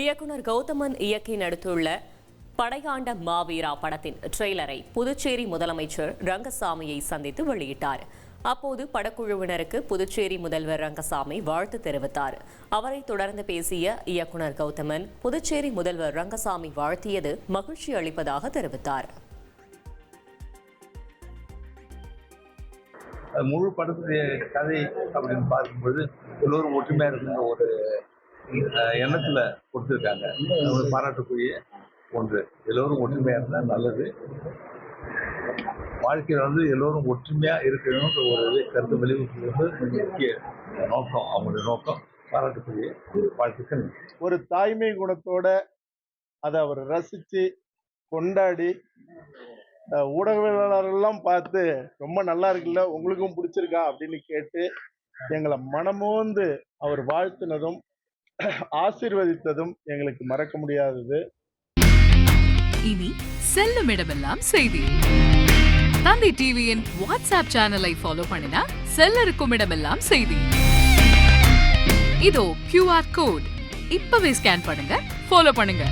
இயக்குனர் கௌதமன் இயக்கி நடித்துள்ள படையாண்ட மாவீரா படத்தின் ட்ரெய்லரை புதுச்சேரி முதலமைச்சர் ரங்கசாமியை சந்தித்து வெளியிட்டார். அப்போது படக்குழுவினருக்கு புதுச்சேரி முதல்வர் ரங்கசாமி வாழ்த்து தெரிவித்தார். அவரை தொடர்ந்து பேசிய இயக்குனர் கௌதமன் புதுச்சேரி முதல்வர் ரங்கசாமி வாழ்த்தியது மகிழ்ச்சி அளிப்பதாக தெரிவித்தார். முழு படத்துடைய கதை அப்படின்னு பார்க்கும்போது எல்லோரும் ஒற்றுமையாக இருக்கின்ற ஒரு எண்ணத்துல கொடுத்துருக்காங்க. அது பாராட்டுக்குரிய ஒன்று. எல்லோரும் ஒற்றுமையா இருந்தால் நல்லது. வாழ்க்கையில் வந்து எல்லோரும் ஒற்றுமையா இருக்கணும்ன்ற ஒரு இது கருத்து வெளியிடுவது முக்கிய நோக்கம் அவங்களுடைய நோக்கம். பாராட்டுக்குரிய வாழ்த்துக்கள். ஒரு தாய்மை குணத்தோட அதை அவர் ரசித்து கொண்டாடி ஊடகவியலாளர்கள்லாம் பார்த்து ரொம்ப நல்லா இருக்குல்ல உங்களுக்கும் பிடிச்சிருக்கா அப்படின்னு கேட்டு எங்களை மனமோந்து அவர் வாழ்த்தினதும் ஆசிர்வதித்ததும் எங்களுக்கு மறக்க முடியாதது. இனி செல்லும் இடமெல்லாம் செய்தி. தந்தி டிவியின் வாட்ஸ்அப் சேனலை ஃபாலோ பண்ணினா செல்ல இருக்கும் இடமெல்லாம் செய்தி. இதோ கியூஆர் கோட் இப்பவே ஸ்கேன் பண்ணுங்க ஃபாலோ பண்ணுங்க.